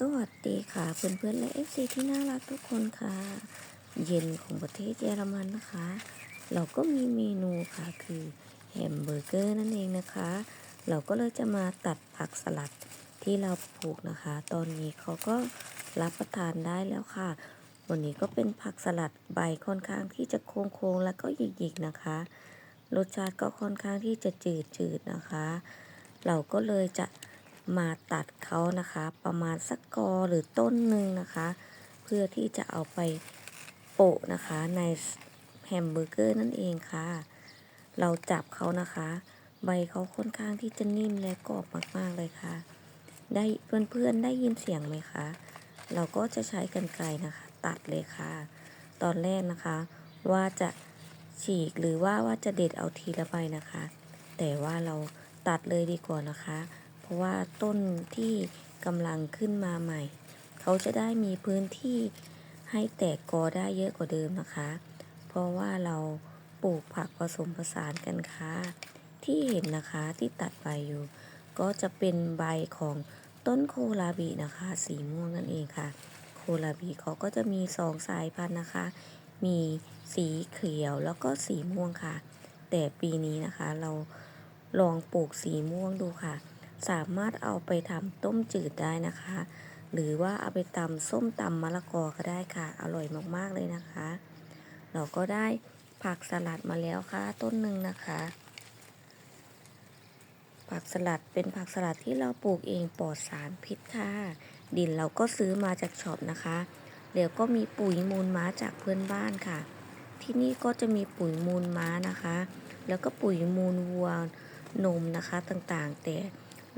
สวัสดีค่ะเพื่อนๆและเอฟซีที่น่ารักทุกคนค่ะ เย็นของประเทศเยอรมันนะคะ เราก็มีเมนูค่ะคือแฮมเบอร์เกอร์นั่นเองนะคะ เราก็เลยจะมาตัดผักสลัดที่เราปลูกนะคะ ตอนนี้เขาก็รับประทานได้แล้วค่ะ วันนี้ก็เป็นผักสลัดใบค่อนข้างที่จะโค้งๆแล้วก็หยิกๆนะคะ รสชาติก็ค่อนข้างที่จะจืดๆนะคะ เราก็เลยจะ มาตัดเขานะคะ ประมาณสักกอหรือต้นหนึ่งนะคะ เพื่อที่จะเอาไปโปะนะคะในแฮมเบอร์เกอร์นั่นเองค่ะ เราจับเขานะคะ ใบเขาค่อนข้างที่จะนิ่มและกรอบมากๆเลยค่ะ ได้เพื่อนๆได้ยินเสียงไหมคะ เราก็จะใช้กรรไกรนะคะ ตัดเลยค่ะ ตอนแรกนะคะ ว่าจะฉีกหรือว่าว่าจะเด็ดเอาทีละใบนะคะ แต่ว่าเราตัดเลยดีกว่านะคะ เพราะว่าต้นที่กำลังขึ้นมาใหม่ เขาจะได้มีพื้นที่ให้แตกกอได้เยอะกว่าเดิมนะคะ เพราะว่าเราปลูกผักผสมผสานกันค่ะ ที่เห็นนะคะที่ตัดใบอยู่ ก็จะเป็นใบของต้นโคลาบีนะคะ สีม่วงนั่นเองค่ะ โคลาบีเขาก็จะมีสองสายพันธุ์นะคะ มีสีเขียวแล้วก็สีม่วงค่ะ แต่ปีนี้นะคะเราลองปลูกสีม่วงดูค่ะ สามารถเอาไปทำต้มจืดได้นะคะ หรือว่าเอาไปตำส้มตำมะละกอก็ได้ค่ะ อร่อยมากๆเลยนะคะ เราก็ได้ผักสลัดมาแล้วค่ะ ต้นหนึ่งนะคะ ผักสลัดเป็นผักสลัดที่เราปลูกเองปลอดสารพิษค่ะ ดินเราก็ซื้อมาจากช็อปนะคะเดี๋ยวก็มีปุ๋ยมูลม้าจากเพื่อนบ้านค่ะ ที่นี่ก็จะมีปุ๋ยมูลม้านะคะ แล้วก็ปุ๋ยมูลวัวนมนะคะต่างๆ แต่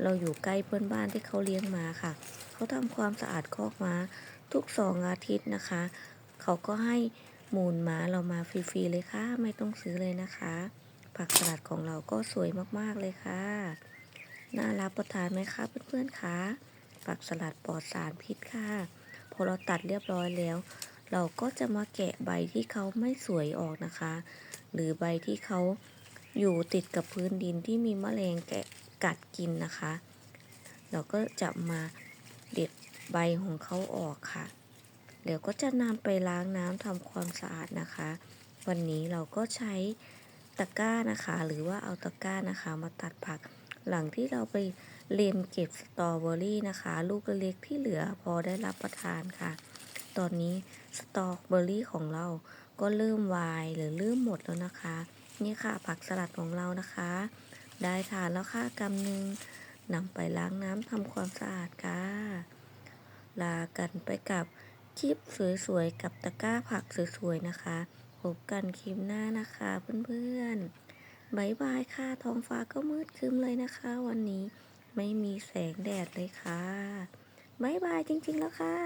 เราอยู่ใกล้เพื่อนบ้านที่เขาเลี้ยงม้าค่ะ เขาทำความสะอาดคอกม้าทุกสองอาทิตย์นะคะ เขาก็ให้มูลม้าเรามาฟรีๆเลยค่ะ ไม่ต้องซื้อเลยนะคะ ผักสลัดของเราก็สวยมากๆเลยค่ะ น่ารับประทานไหมคะเพื่อนๆคะผักสลัดปลอดสารพิษค่ะ พอเราตัดเรียบร้อยแล้ว เราก็จะมาแกะใบที่เขาไม่สวยออกนะคะ หรือใบที่เขาอยู่ติดกับพื้นดินที่มีแมลงแกะ กัดกินนะคะ เราก็จะมาเด็ดใบของเขาออกค่ะ เดี๋ยวก็จะนำไปล้างน้ำทำความสะอาดนะคะ วันนี้เราก็ใช้ตะกร้านะคะ หรือว่าเอาตะกร้านะคะ มาตัดผักหลังที่เราไปเล็มเก็บสตรอเบอรี่นะคะ ลูกเล็กที่เหลือพอได้รับประทานค่ะ ตอนนี้สตรอเบอรี่ของเราก็เริ่มวายหรือเริ่มหมดแล้วนะคะ นี่ค่ะผักสลัดของเรานะคะ ได้ทานแล้วค่ะกำหนึ่งนำไปล้างน้ำทำความสะอาดค่ะ ลากันไปกับคลิปสวยๆ กับตะกร้าผักสวยๆ นะคะ พบกันคลิปหน้านะคะเพื่อนๆบายบายค่ะ ท้องฟ้าก็มืดครึ้มเลยนะคะ วันนี้ไม่มีแสงแดดเลยค่ะบายบายจริงๆแล้วค่ะ